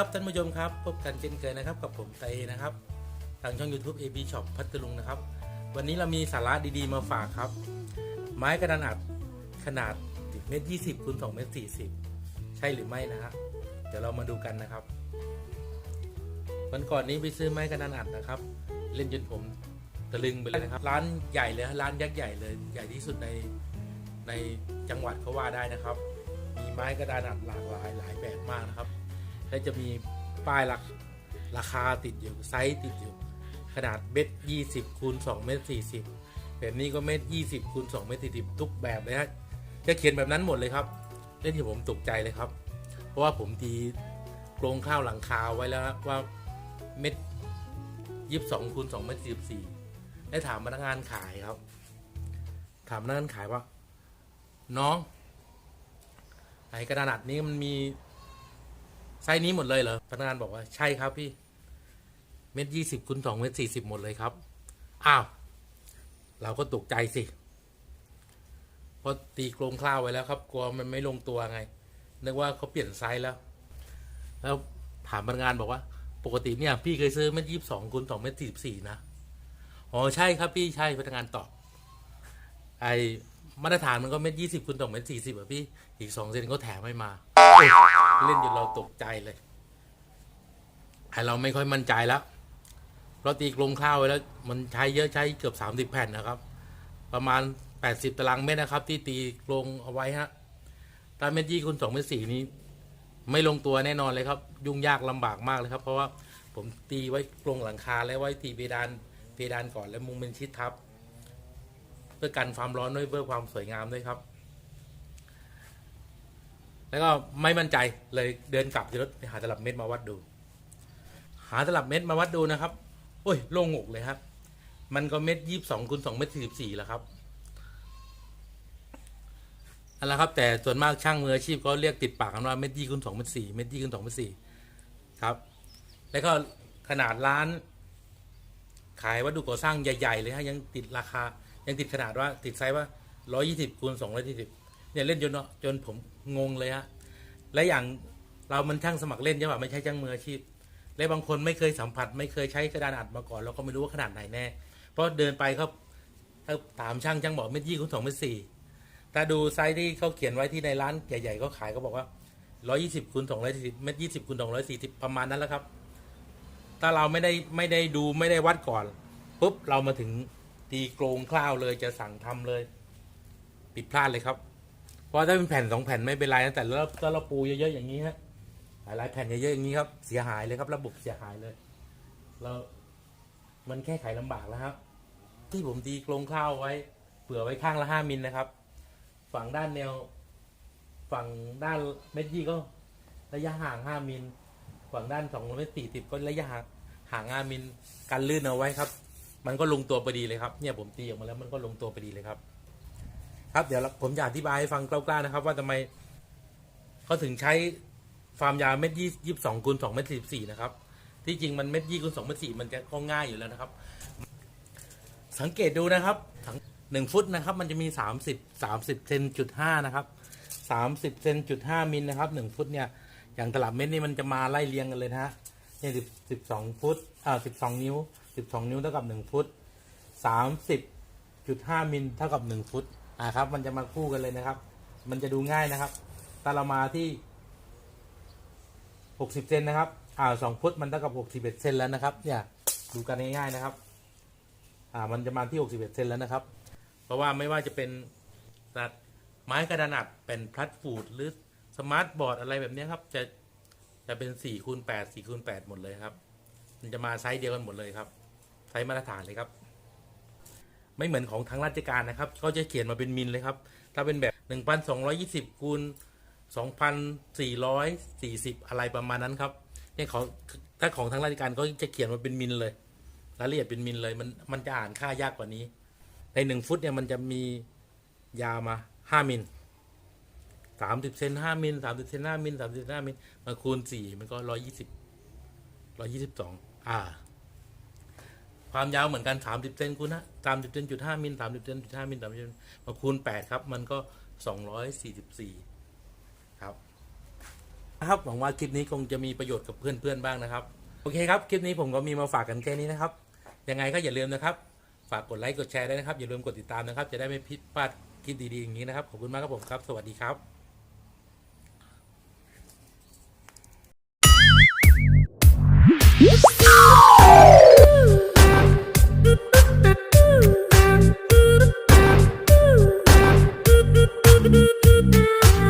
ครับท่านผู้ชมครับพบกันเช่นเคยนะครับ กับผมไตนะครับ ทางช่อง YouTube AB Shop พัทลุงนะครับ วันนี้เรามีสาระดีๆมาฝากครับ ไม้กระดานอัดขนาด10เมตร20คูณ2เมตร40 ใช่หรือไม่นะฮะเดี๋ยวเรามาดูกันนะครับ วันก่อนนี้ไปซื้อไม้กระดานอัดนะครับ เล่นจนผมตะลึงไปเลยนะครับ ร้านใหญ่เลยร้านยักษ์ใหญ่เลย ใหญ่ที่สุดในในจังหวัดเขาว่าได้นะครับ มีไม้กระดานอัดหลากหลายหลายแบบมากนะครับ และจะมีป้ายหลักราคาติดอยู่ไซส์ติดอยู่ ขนาดเม็ดยี่สิบคูณสองเมตรสี่สิบแบบนี้ก็เม็ดยี่สิบคูณสองเมตรสี่สิบทุกแบบเลยฮะจะเขียนแบบนั้นหมดเลยครับเล่นที่ผมตกใจเลยครับ เพราะว่าผมตีโครงข้าวหลังคาไว้แล้วว่าเม็ดยี่สิบสองคูณสองเมตรสี่สี่ได้ถามพนักงานขายครับ ถามพนักงานขายว่า น้องไอ้กระดานอัดนี้มันมี ไซส์นี้หมดเลยเหรอพนักงานบอกว่าใช่ครับพี่ เม็ดยี่สิบคูณสองเม็ดสี่สิบหมดเลยครับ อ้าว เราก็ตกใจสิเพราะตีโครงคร่าวไว้แล้วครับกลัวมันไม่ลงตัวไงนึกว่าเขาเปลี่ยนไซส์แล้ว แล้วถามพนักงานบอกว่า ปกติเนี่ย พี่เคยซื้อเม็ดยี่สิบสองคูณสองเม็ดสี่สี่นะอ๋อใช่ครับพี่ใช่พนักงานตอบไอมาตรฐานมันก็เม็ดยี่สิบคูณสองเม็ดสี่สิบอะพี่ อีกสองเซนก็แถมให้มา เล่นจนเราตกใจเลยไอเราไม่ค่อยมั่นใจแล้วเพราะตีกลงข้าวไว้แล้ว มันใช้เยอะใช้เกือบสามสิบแผ่นนะครับ ประมาณแปดสิบตารางเมตรนะครับ ที่ตีกลงเอาไว้ฮะตาเม็ดยี่คูณสองเม็ดสี่นี้ ไม่ลงตัวแน่นอนเลยครับ ยุ่งยากลำบากมากเลยครับ เพราะว่าผมตีไว้กลงหลังคาแล้วไว้ตีเพดานเพดานก่อนแล้วมุงเป็นชิดทับ เพื่อกันความร้อนด้วยเพื่อความสวยงามด้วยครับ แล้วก็ไม่มั่นใจเลยเดินกลับที่รถไปหาตลับเม็ดมาวัดดู หาตลับเม็ดมาวัดดูนะครับ โอ้ยโล่งอกเลยครับ มันก็เม็ดยี่สิบสองคูณสองเม็ดสี่สิบสี่แล้วครับอันละครับแต่ส่วนมากช่างมืออาชีพก็เรียกติดปากกันว่าเม็ดยี่คูณสองเม็ดสี่เม็ดยี่คูณสองเม็ดสี่ครับ แล้วก็ขนาดร้าน ขายวัสดุก่อสร้างใหญ่ ๆ เลยฮะยังติดราคา ยังติดขนาดว่าติดไซส์ว่าร้อยี่สิบคูณสองร้อยยี่สิบ เนี่ยเล่นจนจนผมงงเลยฮะและอย่างเรามันช่างสมัครเล่นใช่ป่ะไม่ใช่ช่างมืออาชีพ และบางคนไม่เคยสัมผัส ไม่เคยใช้กระดานอัดมาก่อนเราก็ไม่รู้ว่าขนาดไหนแน่ เพราะเดินไปเขาถ้าถามช่างช่างบอกเม็ดยี่คูณสองเม็ดสี่ถ้าดูไซส์ที่เขาเขียนไว้ที่ในร้านใหญ่ๆเขาขายก็บอกว่าร้อยี่สิบคูณสองร้อยสี่สิบเม็ดยี่สิบคูณสองร้อยสี่สิบประมาณนั้นแหละครับ ถ้าเราไม่ได้ไม่ได้ดูไม่ได้วัดก่อนปุ๊บเรามาถึงตีโครงคร่าวเลยจะสั่งทำเลย ผิดพลาดเลยครับ เพราะถ้าเป็นแผ่นสองแผ่นไม่เป็นไรนะแต่แล้วถ้าเราปูเยอะๆอย่างนี้ฮะหลายๆแผ่นเยอะๆอย่างนี้ครับเสียหายเลยครับระบบเสียหายเลย เรามันแค่ไขลำบากแล้วครับ ที่ผมตีโครงข้าวไว้ เผื่อไว้ข้างละห้ามิลนะครับ ฝั่งด้านแนว ฝั่งด้านเม็ดยี่ก็ ระยะห่างห้ามิลฝั่งด้านสองเมตรสี่สิบก็ระยะห่างห่างห้ามิลกันลื่นเอาไว้ครับ มันก็ลงตัวพอดีเลยครับ เนี่ยผมตีออกมาแล้วมันก็ลงตัวพอดีเลยครับ ครับเดี๋ยวผมจะอธิบายให้ฟังกล้าๆนะครับ ว่าทำไมเขาถึงใช้ฟาร์มยาวเม็ดยี่ยี่สองคูณสองเมตรสิบสี่นะครับ ที่จริงมันเม็ดยี่คูณสองเมตรสี่มันจะก็ง่ายอยู่แล้วนะครับ สังเกตดูนะครับหนึ่งฟุตนะครับ มันจะมีสามสิบสามสิบเซนจุดห้านะครับสามสิบเซนจุดห้ามิลนะครับหนึ่งฟุตเนี่ยอย่างตลับเม็ดนี่มันจะมาไล่เรียงกันเลยนะฮะเนี่ยสิบสิบสองฟุตอ่าสิบสองนิ้วสิบสองนิ้วเท่ากับหนึ่งฟุตสามสิบจุดห้ามิลเท่ากับหนึ่งฟุต อ่าครับ มันจะมาคู่กันเลยนะครับ มันจะดูง่ายนะครับถ้าเรามาที่หกสิบเซนนะครับ อ่าสองฟุตมันเท่ากับหกสิบเอ็ดเซนแล้วนะครับ เนี่ย ดูกันง่ายๆนะครับ อ่า มันจะมาที่หกสิบเอ็ดเซนแล้วนะครับ เพราะว่าไม่ว่าจะเป็นตัดไม้กระดานอัดเป็นพลัดฟูดหรือสมาร์ทบอร์ดอะไรแบบนี้ครับ จะจะเป็นสี่คูณแปดสี่คูณแปดหมดเลยครับ มันจะมาไซส์เดียวกันหมดเลยครับ ไซส์มาตรฐานเลยครับ ไม่เหมือนของทางราชการนะครับเขาจะเขียนมาเป็นมิลเลยครับ ถ้าเป็นแบบ 1,220คูณ2,440 อะไรประมาณนั้นครับเนี่ยของถ้าของทางราชการก็จะเขียนมาเป็นมิลเลยรายละเอียดเป็นมิลเลยมันมันจะอ่านค่ายากกว่านี้ ในหนึ่งฟุตเนี่ยมันจะมียาวมา5มิล30เซน5มิล30เซน5มิล30เซน5มิลมาคูณ4มันก็120 122อ่า ความยาวเหมือนกัน 30เซนคูณนะ30เซนจุด5มิล30เซนจุด5มิล30เซนมาคูณ8ครับ มันก็244ครับนะครับหวังว่าคลิปนี้คงจะมีประโยชน์กับเพื่อนๆบ้างนะครับ โอเคครับ คลิปนี้ผมก็มีมาฝากกันแค่นี้นะครับ ยังไงก็อย่าลืมนะครับ ฝากกดไลค์กดแชร์ด้วยนะครับ อย่าลืมกดติดตามนะครับ จะได้ไม่พลาดคลิปดีๆอย่างนี้นะครับ ขอบคุณมากครับผมครับ สวัสดีครับ